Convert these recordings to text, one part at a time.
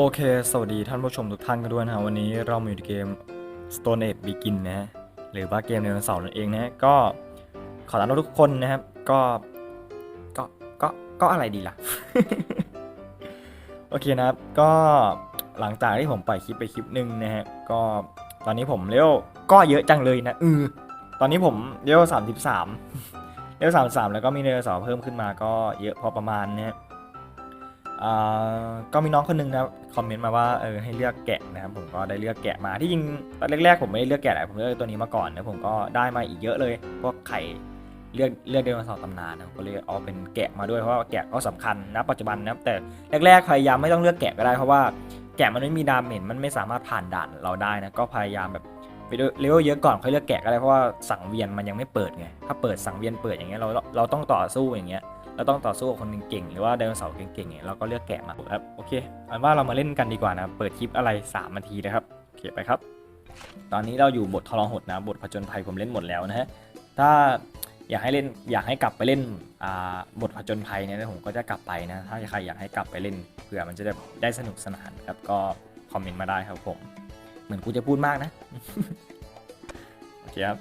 โอเค สวัสดีท่านผู้ชมทุกท่านกันด้วยนะฮะวันนี้เรามาอยู่ในเกม Stone Age Begin นะหรือว่าเกมไดโนเสาร์นั่นเองนะ ก็ขอต้อนรับทุกคนนะครับ ก็ ก็ ก็ ก็อะไรดีล่ะ โอเคนะครับ ก็หลังจากที่ผมปล่อยคลิปไปคลิปหนึ่งนะฮะ ก็ตอนนี้ผมเลเวก็เยอะจังเลยนะเออตอนนี้ผมเลเวสามสิบสามเลเวสามสามแล้วก็มีไดโนเสาเพิ่มขึ้นมาก็เยอะพอประมาณนะฮะ ก็มีน้องคนหนึงนะคอมเมนต์มาว่าเออให้เลือกแกะนะครับผมก็ได้เลือกแกะมาที่จริงตอนแรกๆผมไม่ได้เลือกแกะแหละผมเลือกตัวนี้มาก่อนนะผมก็ได้มาอีกเยอะเลยพวกไข่เลือกเลือกไดโนเสาร์ตำนานนะผมก็เลยเอาเป็นแกะมาด้วยเพราะว่าแกะก็สำคัญนะปัจจุบันนะครับแต่แรกๆพยายามไม่ต้องเลือกแกะก็ได้เพราะว่าแกะมันไม่มีดาเมจมันไม่สามารถผ่านด่านเราได้นะก็พยายามแบบ ไปดูเลเวลเยอะก่อนค่อยเลือกแกะก็ได้เพราะว่าสังเวียนมันยังไม่เปิดไงถ้าเปิดสังเวียนเปิดอย่างเงี้ยเราเราต้องต่อสู้อย่างเงี้ยเราต้องต่อสู้กับคนเก่งๆหรือว่าไดโนเสาร์เก่งๆเนี่ยเราก็เลือกแกะมาครับโอเคอันว่าเรามาเล่นกันดีกว่านะเปิดคลิปอะไร3นาทีนะครับโอเคไปครับ ตอนนี้เราอยู่บททรหดนะบทผจญภัยผมเล่นหมดแล้วนะฮะถ้าอยากให้เล่นอยากให้กลับไปเล่นบทผจญภัยเนี่ยผมก็จะกลับไปนะถ้าใครอยากให้กลับไปเล่นเผื่อมันจะได้ได้สนุกสนานครับก็คอมเมนต์มาได้ครับผม เหมือนกูจะพูดมากนะ โอเคครับ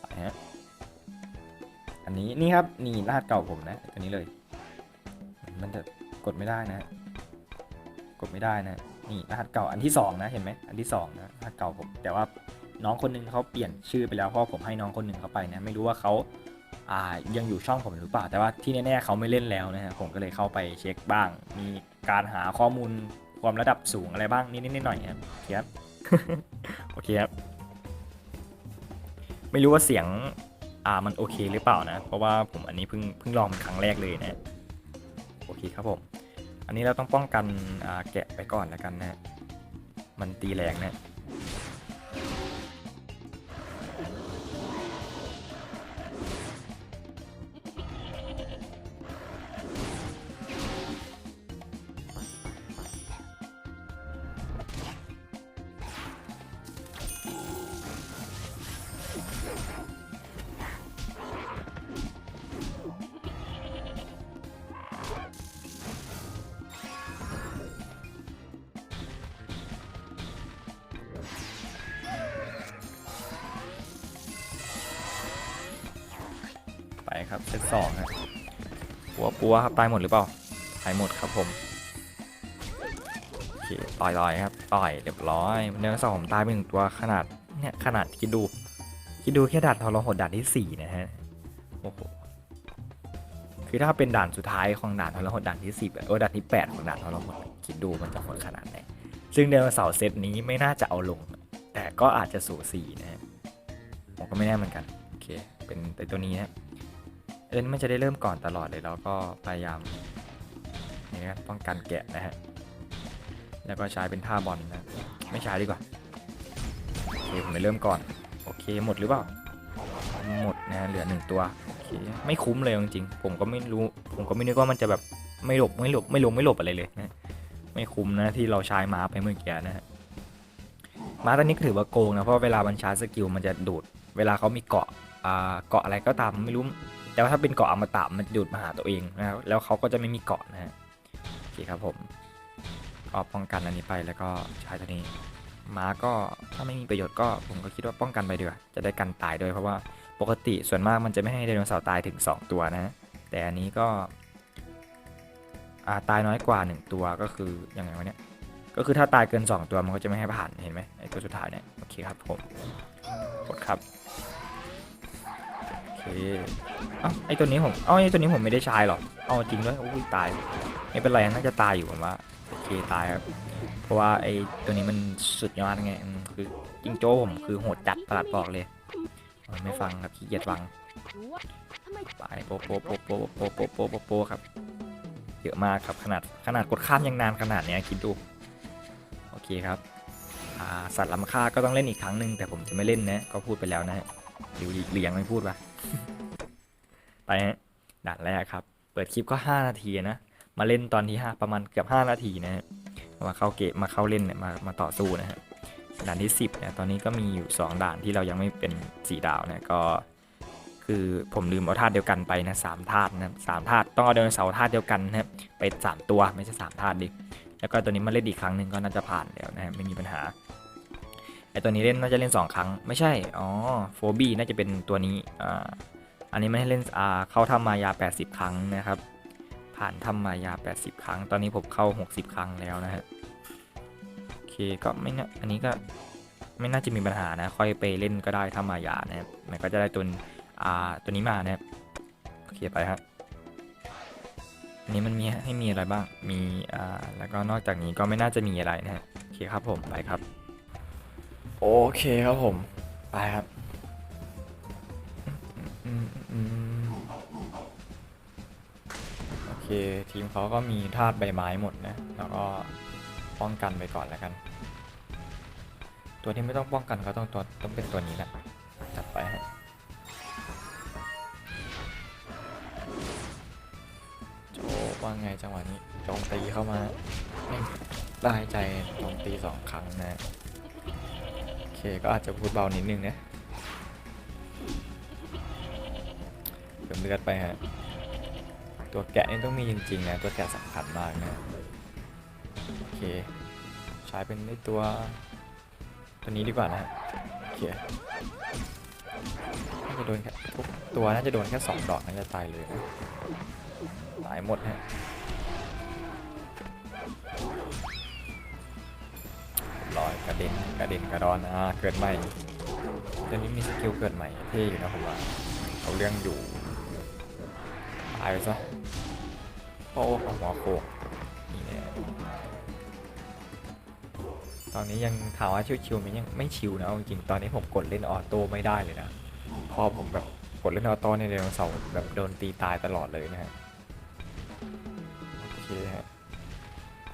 ไปฮะอันนี้นี่ครับนี่รหัสเก่าผมนะตัวนี้เลย มันจะกดไม่ได้นะ กดไม่ได้นะ นี่รหัสเก่าอันที่สองนะเห็นไหมอันที่สองนะรหัสเก่าผม แต่ว่าน้องคนหนึงเขาเปลี่ยนชื่อไปแล้วเพราะผมให้น้องคนหนึ่งเขาไปนะ ไม่รู้ว่าเขาอ่ายังอยู่ช่องผมหรือเปล่า แต่ว่าที่แน่ๆเขาไม่เล่นแล้วนะฮะผมก็เลยเข้าไปเช็คบ้าง มีการหาข้อมูล ความระดับสูงอะไรบ้างนิดๆหน่อยๆครับโอเคครับโอเคครับ ไม่รู้ว่าเสียงอ่ามันโอเคหรือเปล่านะ เพราะว่าผมอันนี้เพิ่งเพิ่งลองเป็นครั้งแรกเลยนะโอเคครับผม อันนี้เราต้องป้องกันอ่าแกะไปก่อนแล้วกันนะ มันตีแรงนะ ครับเซตสองฮะปัวปัวครับตายหมดหรือเปล่าตายหมดครับผมโอเคต่อยต่อยครับต่อยเรียบร้อยเนื้อสองผมตายไปหนึ่งตัวขนาดเนี่ยขนาดคิดดู คิดดูแค่ด่านทรหดด่านที่สี่นะฮะโอ้โหคือถ้าเป็นด่านสุดท้ายของด่านทรหดด่านที่สิบโอ้ด่านที่แปดของด่านทรหดคิดดูมันจะโหดขนาดไหนซึ่งเดโนเสาร์เซตนี้ไม่น่าจะเอาลง แต่ก็อาจจะสูสีนะฮะผมก็ไม่แน่เหมือนกัน โอเค เป็นแต่ตัวนี้นะ อินมันจะได้เริ่มก่อนตลอดเลยแล้วก็พยายามนี่นะป้องกันแกะนะฮะแล้วก็ใช้เป็นท่าบอลนะไม่ใช้ดีกว่าโอเคผมไปเริ่มก่อนโอเคหมดหรือเปล่าหมดนะฮะเหลือหนึ่งตัวโอเคไม่คุ้มเลยจริงๆผมก็ไม่รู้ผมก็ไม่นึกว่ามันจะแบบไม่หลบไม่หลบไม่ลงไม่หลบอะไรเลยนะไม่คุ้มนะที่เราใช้ม้าไปเมื่อกี้นะฮะม้าตอนนี้ถือว่าโกงนะเพราะเวลามันชาสกิลมันจะดูด เวลาเขามีเกาะอ่าเกาะอะไรก็ตามไม่รู้ แต่ว่าถ้าเป็นเกาะอมตะมันจะดูดมาหาตัวเองนะครับแล้วเขาก็จะไม่มีเกาะนะฮะโอเคครับผมก็ป้องกันอันนี้ไปแล้วก็ใช้ตัวนี้ม้าก็ถ้าไม่มีประโยชน์ก็ผมก็คิดว่าป้องกันไปเดีกว่าจะได้กันตายด้วยเพราะว่าปกติส่วนมากมันจะไม่ให้ไดโนเสาร์ตายถึง 2 ตัวนะ แต่อันนี้ก็ตายน้อยกว่า 1 ตัวก็คือยังไงวะเนี่ยก็คือถ้าตายเกิน 2 ตัวมันก็จะไม่ให้ผ่านเห็นไหมไอตัวสุดท้ายเนี่ยโอเคครับผมกดครับ เคเอ้าไอตัวนี้ผมเอ้าไอตัวนี้ผมไม่ได้ใช้หรอเอาจริงด้วยโอ้ยตายไม่เป็นไรน่าจะตายอยู่ผมว่าโอเคตายครับเพราะว่าไอตัวนี้มันสุดยอดไงคือจิงโจ้ผมคือโหดจัดประหลาดบอกเลยไม่ฟังครับขี้เกียจฟังไปโปโปโปโปโปโปโปโปโปครับเยอะมากครับขนาดขนาดกดข้ามยังนานขนาดเนี้ยคิดดูโอเคครับสัตว์ล้ำค่าก็ต้องเล่นอีกครั้งหนึ่งแต่ผมจะไม่เล่นนะก็พูดไปแล้วนะห รือหรือยังไม่พูดวะไปฮะด่านแรกครับ เปิดคลิปก็ 5 นาทีนะ มาเล่นตอนที่ 5 ประมาณเกือบ5นาทีนะฮะมาเข้าเกมมาเข้าเล่นเนี่ยมามาต่อสู้นะฮะด่านที่ 10เนี่ยตอนนี้ก็มีอยู่ 2 ด่านที่เรายังไม่เป็น4ดาวนะก็ คือผมลืมเอาธาตุเดียวกันไปนะสามธาตุนะสามธาตุต้องเอาไดโนเสาธาตุเดียวกันนะครับไปสามตัวไม่ใช่สามธาตุดิแล้วก็ตัวนี้มาเล่นอีกครั้งหนึ่งก็น่าจะผ่านแล้วนะฮะไม่มีปัญหา ไอตัวนี้เล่นน่าจะเล่น 2 ครั้งไม่ใช่ อ๋อโฟบี้น่าจะเป็นตัวนี้ อ่า อันนี้ไม่ให้เล่น อ่า เข้าทำมายา 80 ครั้งนะครับ ผ่านทำมายา 80 ครั้ง ตอนนี้ผมเข้า 60 ครั้งแล้วนะฮะ โอเค ก็ไม่น่าอันนี้ก็ไม่น่าจะมีปัญหานะ ค่อยไปเล่นก็ได้ทำมายานะครับ มันก็จะได้ตัว อ่า ตัวนี้มานะครับ โอเคไปฮะอันนี้มันมีให้มีอะไรบ้าง มี อ่า แล้วก็นอกจากนี้ก็ไม่น่าจะมีอะไรนะฮะ โอเคครับผม ไปครับ โอเคครับผม ไปครับ โอเค ทีมเขาก็มีธาตุใบไม้หมดนะ แล้วก็ป้องกันไปก่อนแล้วกัน ตัวที่ไม่ต้องป้องกันก็ต้องตัวต้องเป็นตัวนี้แหละ จัดไปฮะโจว่าไงจังหวะนี้จมตีเข้ามาได้ใจจมตีสองครั้งนะ ก็อาจจะพูดเบานิดนึงนะเติมเลือดไปฮะ ตัวแกะนี่ต้องมีจริงๆนะ ตัวแกะสำคัญมากนะ โอเค ใช้เป็นในตัวตัวนี้ดีกว่านะฮะโอเคน่าจะโดนแค่ทุกตัวน่าจะโดนแค่สองดอกน่าจะตายเลยนะตายหมดฮะ กระเด็นกระเด็นกระดอนอ่าเกิดใหม่ตอนนี้มีสกิลเกิดใหม่เท่อยู่นะผมว่าเอาเรื่องอยู่ตายไปซะโอ้ของหัวโขกนี่แน่ตอนนี้ยังถามว่าชิวๆไหมยังไม่ชิวนะจริงๆตอนนี้ผมกดเล่นออโต้ไม่ได้เลยนะพอผมแบบกดเล่นออโต้ในเรื่องเสาแบบโดนตีตายตลอดเลยนะฮะโอเคฮะ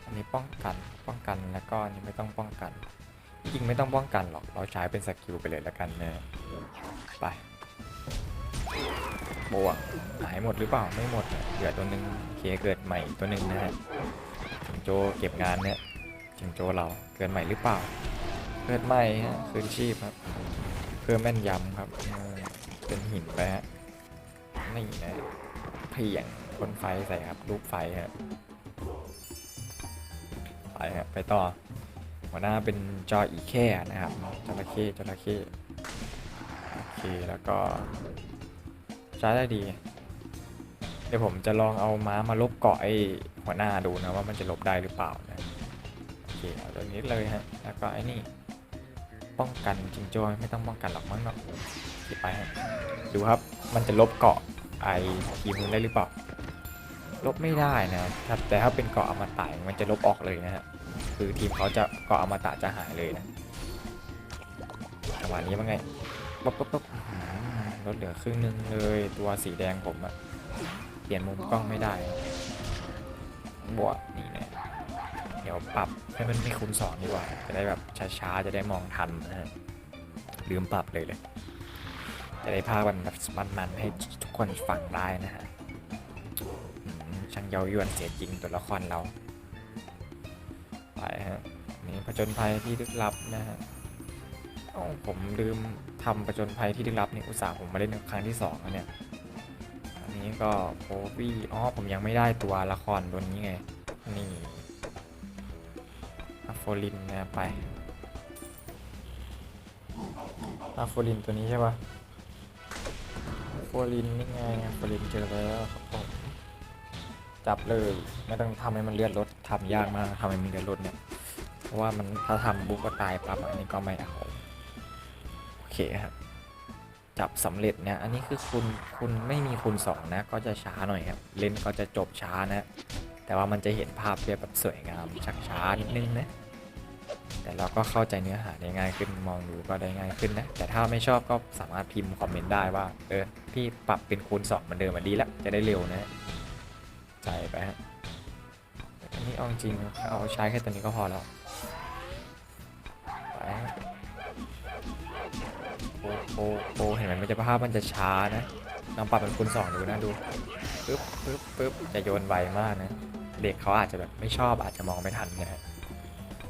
อันนี้ป้องกันป้องกันแล้วก็อันนี้ไม่ต้องป้องกัน จริงไม่ต้องป้องกันหรอก เราใช้เป็นสกิลไปเลยแล้วกันเนะไปบวกหายหมดหรือเปล่าไม่หมดเหลือตัวหนึ่งเคเกิดใหม่ตัวหนึ่งนะฮะจิงโจเก็บงานเนี่ยจิงโจเราเกิดใหม่หรือเปล่า เกิดใหม่ฮะคืนชีพครับ เพื่อแม่นยำครับเป็นหินไปฮะนี่นะเพียงพ่นไฟใส่ครับลูกไฟฮะไปฮะไปต่อ หัวหน้าเป็นจออีแค่นะครับจระเข้จระเข้โอเคแล้วก็ใช้ได้ดี เดี๋ยวผมจะลองเอาม้ามาลบเกาะไอ้หัวหน้าดูนะว่ามันจะลบได้หรือเปล่านะโอเคเอาตัวนี้เลยฮะแล้วก็ไอ้นี่ป้องกันจริงโจ้ไม่ต้องป้องกันหรอกมั้งเนาะโอเคไปฮะดูครับมันจะลบเกาะไอทีมนู้นได้หรือเปล่าลบไม่ได้นะครับแต่ถ้าเป็นเกาะอมตะมันจะลบออกเลยนะฮะ คือทีมเขาจะเกาะอมตะจะหายเลยนะจังหวะนี้ว่าไงปั๊บปั๊บปั๊บลดเหลือครึ่งหนึงเลยตัวสีแดงผมอะเปลี่ยนมุมกล้องไม่ได้บวกนี่นะเดี๋ยวปรับให้มันไม่คูณสองดีกว่า จะได้แบบช้าๆ จะได้มองทันนะฮะลืมปรับเลยเลย จะได้ภาพมันแบบมันๆให้ทุกคนฟังได้นะฮะช่างเย้ายวนเสียจริงตัวละครเรา ผจญภัยที่ลึกลับนะฮะอ้าผมลืมทำผจญภัยที่ลึกลับนี่อุตส่าห์ผมมาเล่นครั้งที่สองแล้วเนี่ย อันนี้ก็โพบี้อ๋อผมยังไม่ได้ตัวละครตัวนี้ไง นี่อัฟโฟลินนะไปอัฟโฟลินตัวนี้ใช่ปะโฟลินนี่ไงโฟลินเจอแล้วครับผมจับเลย ไม่ต้องทำให้มันเลือดลดทำยากมากทำให้มันเลือดลดเนี่ย ราะว่ามันถ้าทำบุ๊กก็ตายปั๊บอันนี้ก็ไม่เอาโอเคครับจับสำเร็จเนี่ยอันนี้คือคุณคุณไม่มีคูณสองนะก็จะช้าหน่อยครับเล่นก็จะจบช้านะ แต่ว่ามันจะเห็นภาพแบบสวยงามชักช้านิดนึงนะแต่เราก็เข้าใจเนื้อหาได้ง่ายขึ้นมองดูก็ได้ง่ายขึ้นนะ แต่ถ้าไม่ชอบก็สามารถพิมพ์คอมเมนต์ได้ว่า เออ พี่ปรับเป็นคูณ2เหมือนเดิมมาดีแล้ว จะได้เร็วนะ ใจไปฮะ นนี้เอาจริงเอาใช้แค่ตัวนี้ก็พอแล้วไปโอ้โอ้โอ้เห็นไหมมันจะภาพมันจะช้านะลองปรับเป็นคูณ2ดูนะดูปึ๊บปึ๊บปึ๊บจะโยนไวมากนะ เด็กเขาอาจจะแบบไม่ชอบอาจจะมองไม่ทันนะฮะ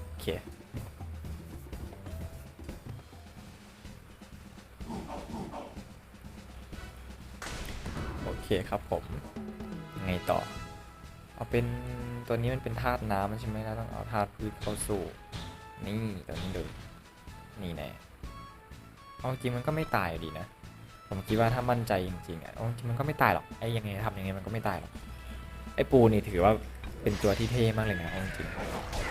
โอเคโอเคครับผม ไงต่อ เอาเป็น ตัวนี้มันเป็นธาตุน้ำใช่ไหมเราต้องเอาธาตุพืชเข้าสู่ นี่ตัวนี้ดูนี่แน่เอาจริงมันก็ไม่ตายดีนะ ผมคิดว่าถ้ามั่นใจจริงๆอะเอาจริงมันก็ไม่ตายหรอก ไอ้ยังไงทำยังไงมันก็ไม่ตายหรอก ไอ้ปูนี่ถือว่าเป็นตัวที่เท่มากเลยนะเอาจริง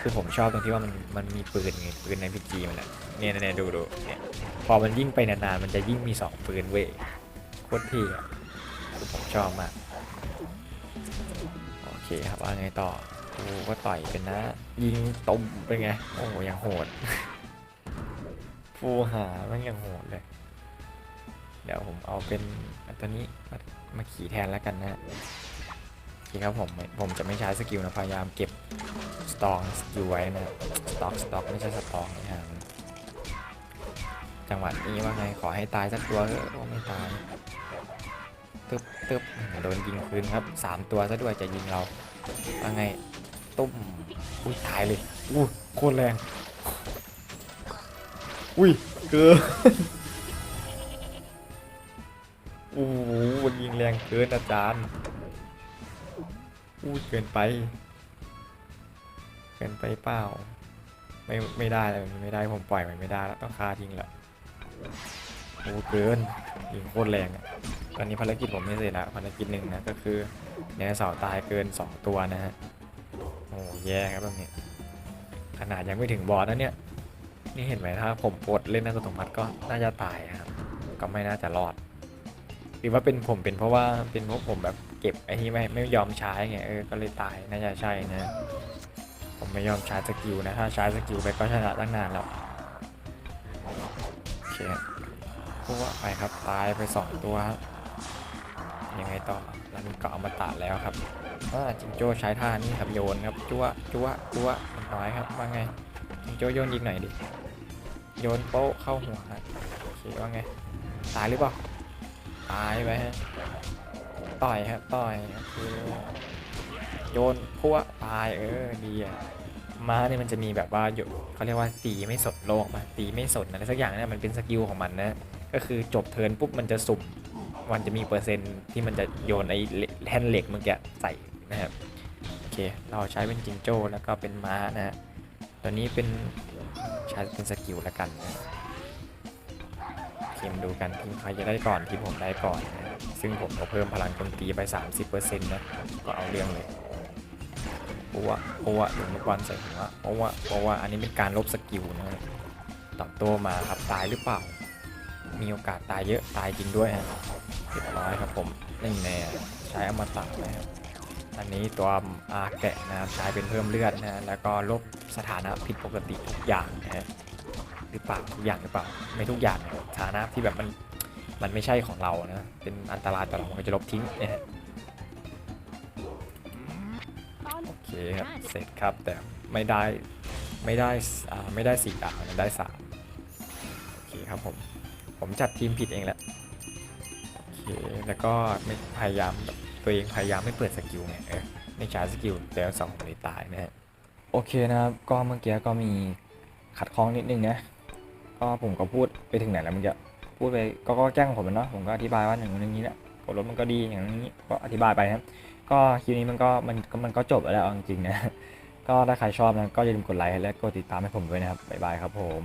คือผมชอบตรงที่ว่ามันมันมีปืนไงปืนในพีจีมันอะเนี่ยเนี่ยดูดูเนี่ย พอมันยิ่งไปนานๆมันจะยิ่งมีสองปืนเว้ยโคตรเท่อะคือผมชอบมาก คครับว่าไงต่อกูก็ต่อยเป็นนะ ยิงตมเป็นไง โอ้ยังโหดฟูหามันยังโหดเลย เดี๋ยวผมเอาเป็นอันตัวนี้มามาขี่แทนแล้วกันนะโอเคครับผมไม่ผมจะไม่ใช้สกิลนะพยายามเก็บสตองสกิลไว้นะสต็อกสต็อกไม่ใช่สตองนะครับจังหวะนี้ว่าไงขอให้ตายสักตัวเถอะโอ้ไม่ตาย ตึบตึบโดนยิงคืนครับสามตัวซะด้วยจะยิงเราว่าไงตุ้มอุ้ยตายเลยอู้โคตรแรงอุ้ยเกินโอ้โหมันยิงแรงเกินอาจารย์อู้เกินไป เกินไปเปล่าไม่ไม่ได้เลยไม่ได้ผมปล่อยมันไม่ได้แล้วต้องฆ่าทิ้งแหละโอ้เกินยิงโคตรแรงอะ อนนี้ภารกิจผมไม่เสร็จแล้วภารกิจหนึ่งนะก็คือเนี่ยเสาร์ตายเกิน 2 ตัวนะฮะโอ้แย่ครับแบบนี้ขนาดยังไม่ถึงบอสนะเนี่ยนี่เห็นไหมถ้าผมปลดเล่นนักสมบัติก็น่าจะตายครับก็ไม่น่าจะรอดหรือว่าเป็นผมเป็นเพราะว่าเป็นเพราะผมแบบเก็บไอ้ที่ไม่ไม่ยอมใช้ไงเออก็เลยตายน่าจะใช่นะ ผมไม่ยอมใช้สกิลนะถ้าใช้สกิลไปก็ชนะตั้งนานแล้วโอเคพวกไปครับตายไปสองตัวครับ ยังไงต่อแล้วมันก็เอามาตัดแล้วครับอ่าจิงโจ้ใช้ท่านี้ครับโยนครับจั่วจั่วจั่วน้อยครับว่าไงจิงโจ้โยนยิงหน่อยดิโยนโป๊ะเข้าหัวฮะโอเคว่าไงตายหรือเปล่าตายไปฮะต่อยครับต่อยโอโยนพัวตายเออดีอะม้าเนี่ยมันจะมีแบบว่าอยู่เขาเรียกว่าตีไม่สนโลกมาตีไม่สนอะไรสักอย่างเนี่ยมันเป็นสกิลของมันนะก็คือจบเทิร์นปุ๊บมันจะสุ่ม มันจะมีเปอร์เซ็นต์ที่มันจะโยนไอ้แท่นเหล็กเมื่อกี้ใส่นะครับโอเคเราใช้เป็นจิงโจ้แล้วก็เป็นม้านะฮะตัวนี้เป็นใช้เป็นสกิลแล้วกันนะทีมดูกันทีมใครจะได้ก่อนทีมผมได้ก่อนนะซึ่งผมก็เพิ่มพลังโจมตีไป 30%นะก็เอาเรื่องเลยโอ้วะโอ้วะถึงลูกบอลใส่หัวโอ้วะโอ้วะอันนี้เป็นการลบสกิลนะฮะตอบโต้มาครับตายหรือเปล่า มีโอกาสตายเยอะตายจริงด้วยฮะ เรียบร้อยครับผมนี่แน่ใช้อมตะนะครับอันนี้ตัวอาแกะนะครับใช้เป็นเพิ่มเลือดนะฮะแล้วก็ลบสถานะผิดปกติทุกอย่างนะฮะหรือเปล่าทุกอย่างหรือเปล่าไม่ทุกอย่างนะสถานะที่แบบมันมันไม่ใช่ของเรานะเป็นอันตรายต่อเรามันก็จะลบทิ้งนะฮะโอเคครับเสร็จครับแต่ไม่ได้ไม่ได้ไม่ได้สี่ดาวนะได้สามโอเคครับผมผมจัดทีมผิดเองแหละ แล้วก็ไม่พยายามแบบตัวเองพยายามไม่เปิดสกิลไงเออไม่ใช้สกิลแล้วสองคนเลยตายนะฮะโอเคนะครับก็เมื่อกี้ก็มีขัดข้องนิดนึงนะก็ผมก็พูดไปถึงไหนแล้วมื่อกี้พูดไปก็ก็แจ้งผมเนาะผมก็อธิบายว่าอย่างนู้อย่างนี้แหละกดรถมันก็ดีอย่างนี้ก็อธิบายไปนะครับก็คลิปนี้มันก็มันก็มันก็จบแล้วจริงๆนะก็ถ้าใครชอบนะก็อย่าลืมกดไลค์และกดติดตามให้ผมด้วยนะครับบ๊ายบายครับผม